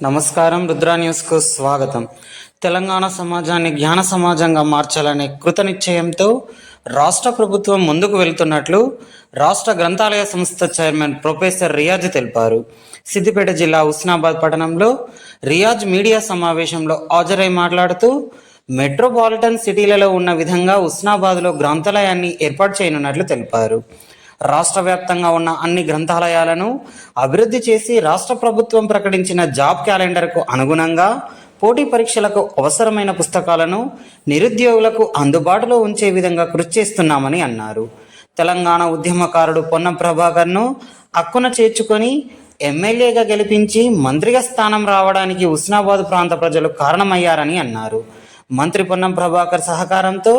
నమస్కారం రుద్రా న్యూస్కు స్వాగతం. తెలంగాణ సమాజాన్ని జ్ఞాన సమాజంగా మార్చాలనే కృతనిశ్చయంతో రాష్ట్ర ప్రభుత్వం ముందుకు వెళ్తున్నట్లు రాష్ట్ర గ్రంథాలయ సంస్థ చైర్మన్ ప్రొఫెసర్ రియాజ్ తెలిపారు. సిద్దిపేట జిల్లా హుస్నాబాద్ పట్టణంలో రియాజ్ మీడియా సమావేశంలో హాజరై మాట్లాడుతూ మెట్రోపాలిటన్ సిటీలలో ఉన్న విధంగా హుస్నాబాద్లో గ్రంథాలయాన్ని ఏర్పాటు చేయనున్నట్లు తెలిపారు. రాష్ట్ర వ్యాప్తంగా ఉన్న అన్ని గ్రంథాలయాలను అభివృద్ధి చేసి రాష్ట్ర ప్రభుత్వం ప్రకటించిన జాబ్ క్యాలెండర్కు అనుగుణంగా పోటీ పరీక్షలకు అవసరమైన పుస్తకాలను నిరుద్యోగులకు అందుబాటులో ఉంచే విధంగా కృషి చేస్తున్నామని అన్నారు. తెలంగాణ ఉద్యమకారుడు పొన్నం ప్రభాకర్ను అక్కున చేర్చుకొని ఎమ్మెల్యేగా గెలిపించి మంత్రిగా స్థానం రావడానికి ఉస్నాబాద్ ప్రాంత ప్రజలు కారణమయ్యారని అన్నారు. మంత్రి పొన్నం ప్రభాకర్ సహకారంతో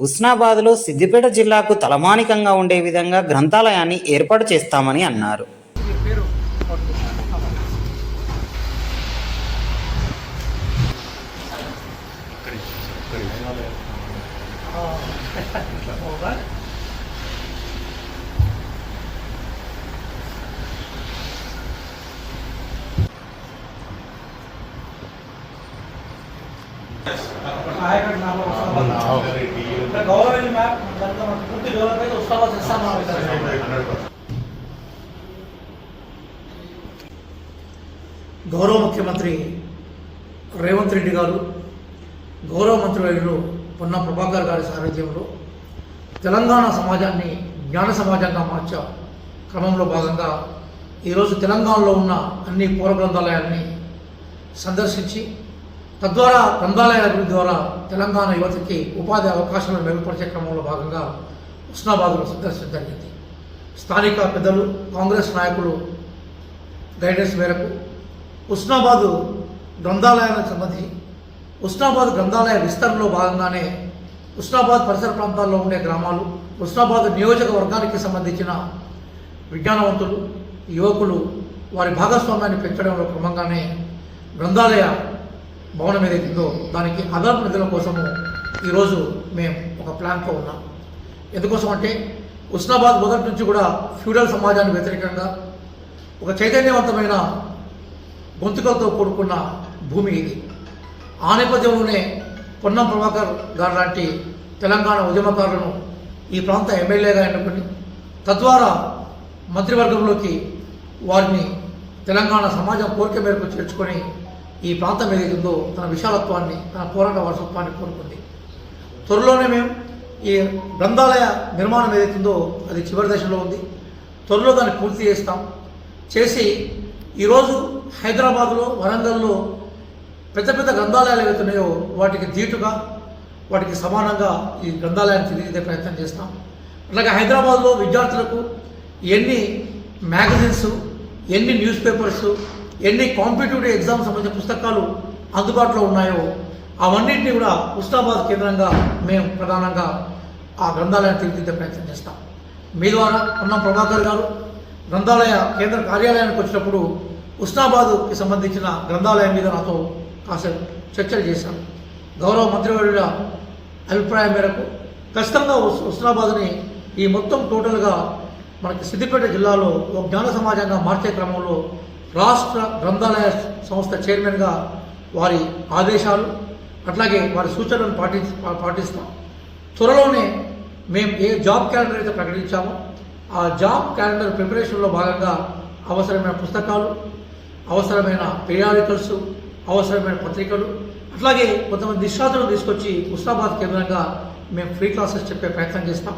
ఉస్నాబాద్లో సిద్దిపేట జిల్లాకు తలమానికంగా ఉండే విధంగా గ్రంథాలయాన్ని ఏర్పాటు చేస్తామని అన్నారు గౌరవం మ్యామ్ దాంట్లో మనకు పూర్తి గౌరవం అయితే ఉత్సవాలు చేస్తాం గౌరవ ముఖ్యమంత్రి రేవంత్ రెడ్డి గారు గౌరవ మంత్రివర్యులు పొన్న ప్రభాకర్ గారి సారథ్యంలో తెలంగాణ సమాజాన్ని జ్ఞాన సమాజంగా మార్చే క్రమంలో భాగంగా ఈరోజు తెలంగాణలో ఉన్న అన్ని పూర్వ గ్రంథాలయాల్ని సందర్శించి తద్వారా గ్రంథాలయ అభివృద్ధి ద్వారా తెలంగాణ యువతకి ఉపాధి అవకాశాలను మెరుగుపరిచే క్రమంలో భాగంగా ఉస్నాబాద్లో సందర్శించడం జరిగింది. స్థానిక పెద్దలు కాంగ్రెస్ నాయకులు గైడెన్స్ మేరకు ఉస్నాబాదు గ్రంథాలయానికి సంబంధించి ఉస్నాబాద్ గ్రంథాలయ విస్తరణలో భాగంగానే ఉస్నాబాద్ పరిసర ప్రాంతాల్లో ఉండే గ్రామాలు హుస్నాబాద్ నియోజకవర్గానికి సంబంధించిన విజ్ఞానవంతులు యువకులు వారి భాగస్వామ్యాన్ని పెంచడంలో క్రమంగానే గ్రంథాలయ భవనం ఏదైతుందో దానికి అదనపు నిధుల కోసము ఈరోజు మేము ఒక ప్లాన్తో ఉన్నాం. ఎందుకోసం అంటే ఉస్నాబాద్ మొదటి నుంచి కూడా ఫ్యూడల్ సమాజానికి వ్యతిరేకంగా ఒక చైతన్యవంతమైన గొంతుకలతో కూడుకున్న భూమి ఇది. ఆ నేపథ్యంలోనే పొన్నం ప్రభాకర్ గారు లాంటి తెలంగాణ ఉద్యమకారులను ఈ ప్రాంత ఎమ్మెల్యేగా ఎన్నుకుని తద్వారా మంత్రివర్గంలోకి వారిని తెలంగాణ సమాజం కోరిక మేరకు చేర్చుకొని ఈ ప్రాంతం ఏదైతుందో తన విశాలత్వాన్ని తన పోరాట వారసత్వాన్ని కోరుకుంది. త్వరలోనే మేము ఈ గ్రంథాలయ నిర్మాణం ఏదైతుందో అది చివరి దశలో ఉంది. త్వరలో దాన్ని పూర్తి చేస్తాం. చేసి ఈరోజు హైదరాబాద్లో వరంగల్లో పెద్ద పెద్ద గ్రంథాలయాలు ఏవైతున్నాయో వాటికి ధీటుగా వాటికి సమానంగా ఈ గ్రంథాలయాన్ని తీర్చిదిద్దే ప్రయత్నం చేస్తాం. అలాగే హైదరాబాద్లో విద్యార్థులకు ఎన్ని మ్యాగజైన్స్ ఎన్ని న్యూస్ పేపర్స్ ఎన్ని కాంపిటేటివ్ ఎగ్జామ్ సంబంధించిన పుస్తకాలు అందుబాటులో ఉన్నాయో అవన్నింటినీ కూడా ఉస్నాబాద్ కేంద్రంగా మేము ప్రధానంగా ఆ గ్రంథాలయాన్ని తీర్చిదిద్దే ప్రయత్నం చేస్తాం. మీ ద్వారా ఉన్న ప్రభాకర్ గారు గ్రంథాలయ కేంద్ర కార్యాలయానికి వచ్చినప్పుడు ఉస్నాబాద్కి సంబంధించిన గ్రంథాలయం మీద నాతో కాసేపు చర్చలు చేశాను గౌరవ మంత్రివర్యుల అభిప్రాయం మేరకు ఖచ్చితంగా ఉస్ ఉస్నాబాద్ని ఈ మొత్తం టోటల్గా మనకి సిద్దిపేట జిల్లాలో ఒక జ్ఞాన సమాజంగా మార్చే క్రమంలో రాష్ట్ర గ్రంథాలయ సంస్థ చైర్మన్గా వారి ఆదేశాలు అట్లాగే వారి సూచనలను పాటి పాటిస్తాం. త్వరలోనే మేము ఏ జాబ్ క్యాలెండర్ అయితే ప్రకటించామో ఆ జాబ్ క్యాలెండర్ ప్రిపరేషన్లో భాగంగా అవసరమైన పుస్తకాలు అవసరమైన పీరియాడికల్స్ అవసరమైన పత్రికలు అట్లాగే కొంతమంది నిష్ణాతులను తీసుకొచ్చి ముస్తాబాద్ కేంద్రంగా మేము ఫ్రీ క్లాసెస్ చెప్పే ప్రయత్నం చేస్తాం.